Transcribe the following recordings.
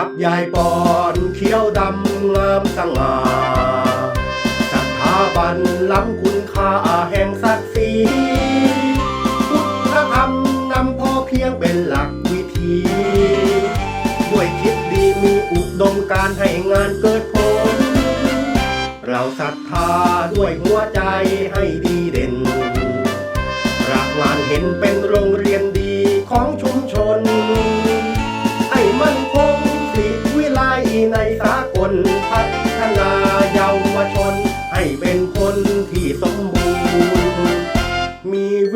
ทัพยายปอนเขียวดำงามสง่าสถาบันล้ำคุณค่าแห่งศักดิ์ศรีพุทธธรรมนำพอเพียงเป็นหลักวิธี ด้วยคิดดีมีอุดมการณ์ให้งานเกิดผล เราศรัทธาด้วยหัวใจให้ดีเด่นรักงานเห็นเป็น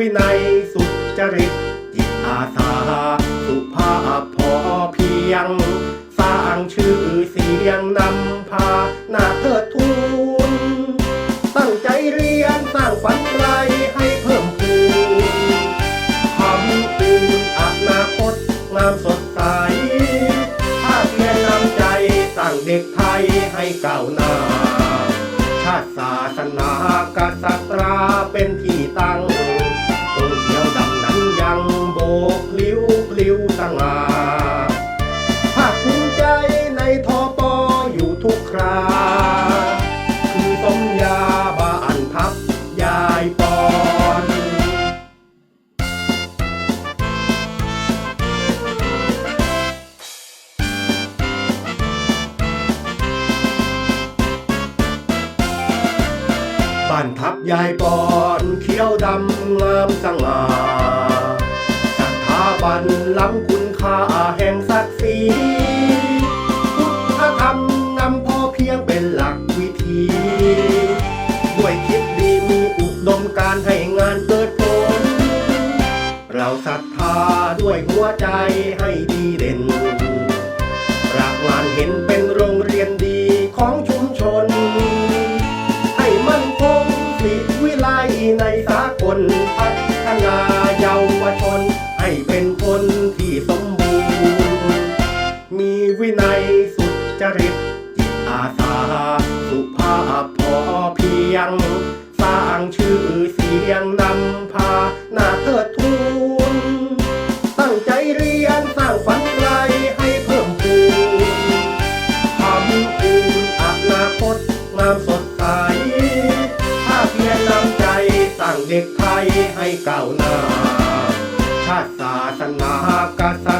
วินัยสุจริตจิตอาสา สุภาพพอเพียง สร้างชื่อเสียงนำพาหน้าเทิดทูนตั้งใจเรียนสร้างฝันไกลให้เพิ่มพูนทำคืนอนาคตงามสดใสภาคเพียรนำใจสร้างเด็กไทยให้ก้าวหน้า ชาติศาสนากษัตรา ลิวสง่าภาคภูมิใจในทอปออยู่ทุกครา คือสมยาบ้านทับยายปอนบ้านทับยายปอนเขียวดำงามสง่า บันล้ำคุณค่าแห่งศักดิ์ศรีพุทธธรรมนำพอเพียงเป็นหลักวิธี ด้วยคิดดีมีอุดมการให้งานเกิดผล เราศรัทธาด้วยหัวใจให้ดีเด่นรักงานเห็นเป็นโรงเรียนดีของชุมชน ให้มั่นคงสิวิไลในสากล มีวินัยสุจริตจิตอาสา สุภาพพอเพียง สร้างชื่อเสียงนำพาหน้าเทิดทูนตั้งใจเรียนสร้างฝันไกลให้เพิ่มพูนทำคืนอนาคตงามสดใสถ้าเพียรนำใจสร้างเด็กไทยให้ก้าวหน้า ชาติศาสนากษัตรา